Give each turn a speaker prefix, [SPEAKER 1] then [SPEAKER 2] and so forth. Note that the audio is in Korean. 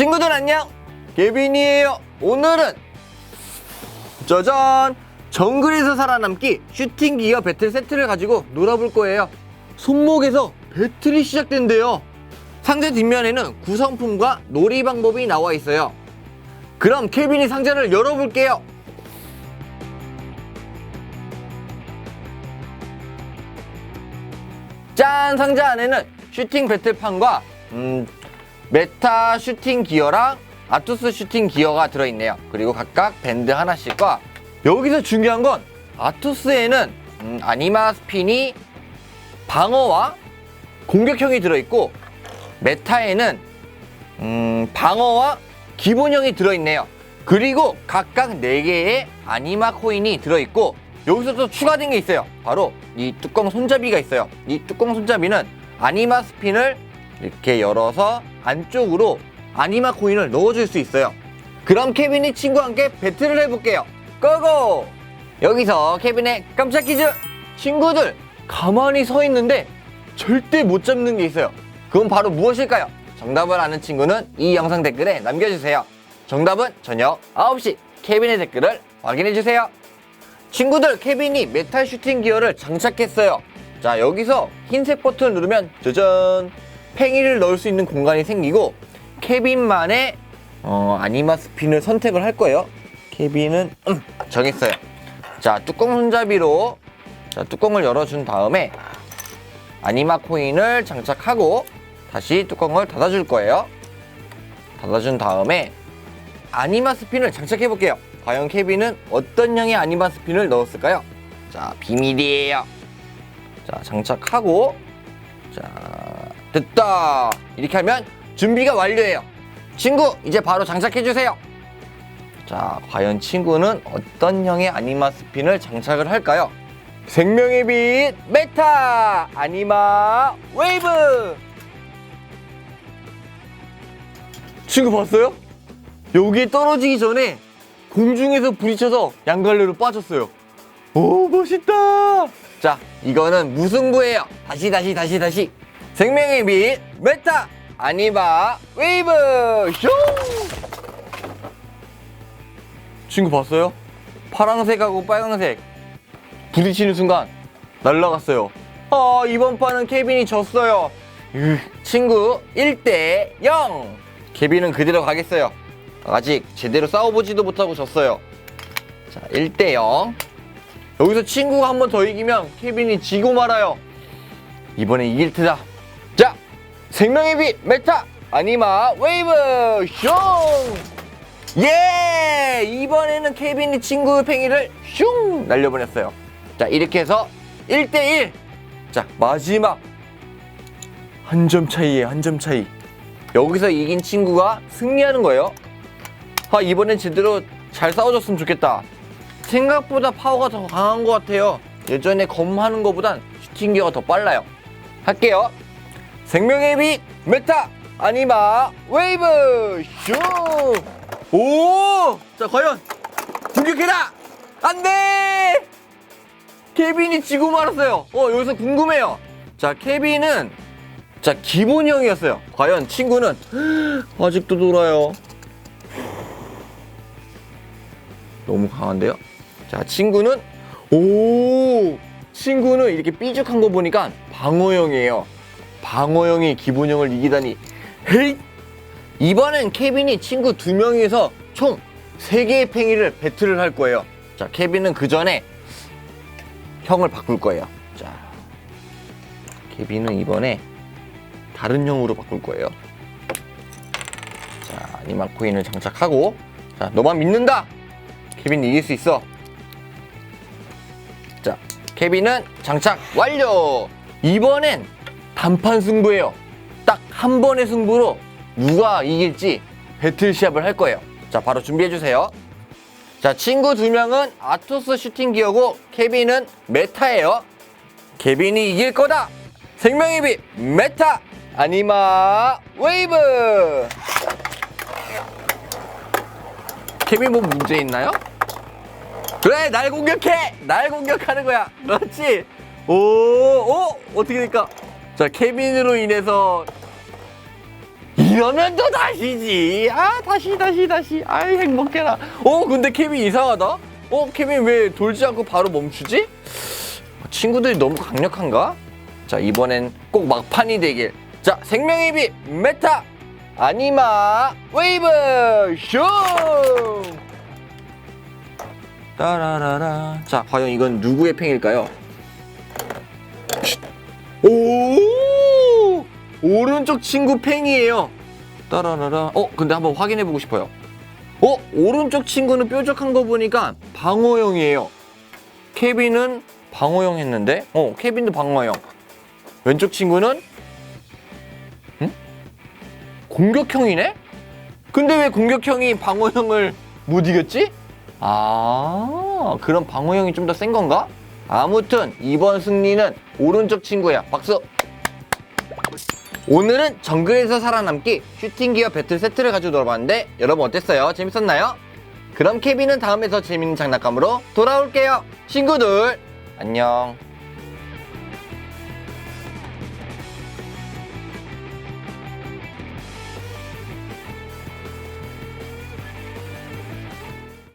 [SPEAKER 1] 친구들 안녕. 개빈이에요. 오늘은 짜잔. 정글에서 살아남기 슈팅 기어 배틀 세트를 가지고 놀아볼 거예요. 손목에서 배틀이 시작된대요. 상자 뒷면에는 구성품과 놀이 방법이 나와 있어요. 그럼 케빈이 상자를 열어볼게요. 짠! 상자 안에는 슈팅 배틀판과 음, 메타 슈팅 기어랑 아투스 슈팅 기어가 들어있네요. 그리고 각각 밴드 하나씩과 여기서 중요한 건 아투스에는 음, 아니마 스핀이 방어와 공격형이 들어있고 메타에는 음, 방어와 기본형이 들어있네요. 그리고 각각 4개의 아니마 코인이 들어있고 여기서 또 추가된 게 있어요. 바로 이 뚜껑 손잡이가 있어요. 이 뚜껑 손잡이는 아니마 스핀을 이렇게 열어서 안쪽으로 아니마 코인을 넣어줄 수 있어요. 그럼 케빈이 친구와 함께 배틀을 해볼게요. 고고! 여기서 케빈의 깜짝 퀴즈! 친구들, 가만히 서 있는데 절대 못 잡는 게 있어요. 그건 바로 무엇일까요? 정답을 아는 친구는 이 영상 댓글에 남겨주세요. 정답은 저녁 9시 케빈의 댓글을 확인해주세요. 친구들, 케빈이 메탈 슈팅 기어를 장착했어요. 자, 여기서 흰색 버튼을 누르면 짜잔! 팽이를 넣을 수 있는 공간이 생기고 케빈만의 어, 아니마 스핀을 선택을 할 거예요. 케빈은 음, 정했어요. 자, 뚜껑 손잡이로 자, 뚜껑을 열어준 다음에 아니마 코인을 장착하고 다시 뚜껑을 닫아줄 거예요. 닫아준 다음에 아니마 스핀을 장착해 볼게요. 과연 케빈은 어떤 형의 아니마 스핀을 넣었을까요? 자, 비밀이에요. 자, 장착하고 자, 됐다. 이렇게 하면 준비가 완료해요. 친구, 이제 바로 장착해 주세요. 자, 과연 친구는 어떤 형의 아니마 스핀을 장착을 할까요? 생명의 빛 메타 아니마 웨이브 친구 봤어요? 여기에 떨어지기 전에 공중에서 부딪혀서 양갈래로 빠졌어요. 오 멋있다. 자 이거는 무승부예요. 다시 다시 다시 다시 생명의 빛 메타 아니마 웨이브 쇼. 친구 봤어요? 파랑색하고 빨강색 부딪히는 순간 날라갔어요. 아 이번 판은 케빈이 졌어요. 으, 친구 1대 0. 케빈은 그대로 가겠어요. 아직 제대로 싸워보지도 못하고 졌어요. 자 1대 0. 여기서 친구가 한 번 더 이기면 케빈이 지고 말아요. 이번에 이길 테다. 자 생명의 빛 메타 아니마 웨이브 쇼. 예! 이번에는 케빈이 친구 팽이를 슝! 날려보냈어요. 자, 이렇게 해서 1대1. 자, 마지막. 한 점 차이에 한 점 차이. 여기서 이긴 친구가 승리하는 거예요. 아, 이번엔 제대로 잘 싸워줬으면 좋겠다. 생각보다 파워가 더 강한 것 같아요. 예전에 검하는 것보단 슈팅기가 더 빨라요. 할게요. 생명의 빛 메타 아니마 웨이브 슈! 오! 자, 과연 공격해라! 안 돼! 케빈이 지고 말았어요. 어, 여기서 궁금해요. 자, 케빈은 자, 기본형이었어요. 과연 친구는 아직도 돌아요. 너무 강한데요? 자, 친구는 오! 친구는 이렇게 삐죽한 거 보니까 방어형이에요. 방어형이 기본형을 이기다니. 헤이! 이번엔 케빈이 친구 두 명이서 총 세 개의 팽이를 배틀을 할 거예요. 자, 케빈은 그 전에 형을 바꿀 거예요. 자, 케빈은 이번에 다른 형으로 바꿀 거예요. 자, 아니마 코인을 장착하고, 자, 너만 믿는다! 케빈 이길 수 있어. 자, 케빈은 장착 완료! 이번엔 단판 승부예요. 딱 한 번의 승부로 누가 이길지 배틀 시합을 할 거예요. 자, 바로 준비해 주세요. 자, 친구 두 명은 아토스 슈팅 기어고 케빈은 메타예요. 케빈이 이길 거다. 생명의 빛 메타 아니마 웨이브. 케빈 뭐 문제 있나요? 그래, 날 공격해. 날 공격하는 거야. 그렇지. 오, 오, 어떻게 될까? 자, 케빈으로 인해서 이 이러면 또 다시지. 아, 다시, 다시, 다시. 아이, 행복해라. 어, 근데 케빈 이상하다? 어, 케빈 왜 돌지 않고 바로 멈추지? 친구들이 너무 강력한가? 자, 이번엔 꼭 막판이 되길. 자, 생명의 빛, 메타, 아니마, 웨이브, 쇼! 따라라라. 자, 과연 이건 누구의 팽일까요? 오! 오른쪽 친구 팽이에요. 따라라라. 어, 근데 한번 확인해 보고 싶어요. 어, 오른쪽 친구는 뾰족한 거 보니까 방어형이에요. 케빈은 방어형 했는데, 어, 케빈도 방어형. 왼쪽 친구는 응? 공격형이네? 근데 왜 공격형이 방어형을 못 이겼지? 아, 그럼 방어형이 좀 더 센 건가? 아무튼 이번 승리는 오른쪽 친구야. 박수. 오늘은 정글에서 살아남기 슈팅 기어 배틀 세트를 가지고 놀아봤는데 여러분 어땠어요? 재밌었나요? 그럼 케빈은 다음에 더 재밌는 장난감으로 돌아올게요. 친구들 안녕.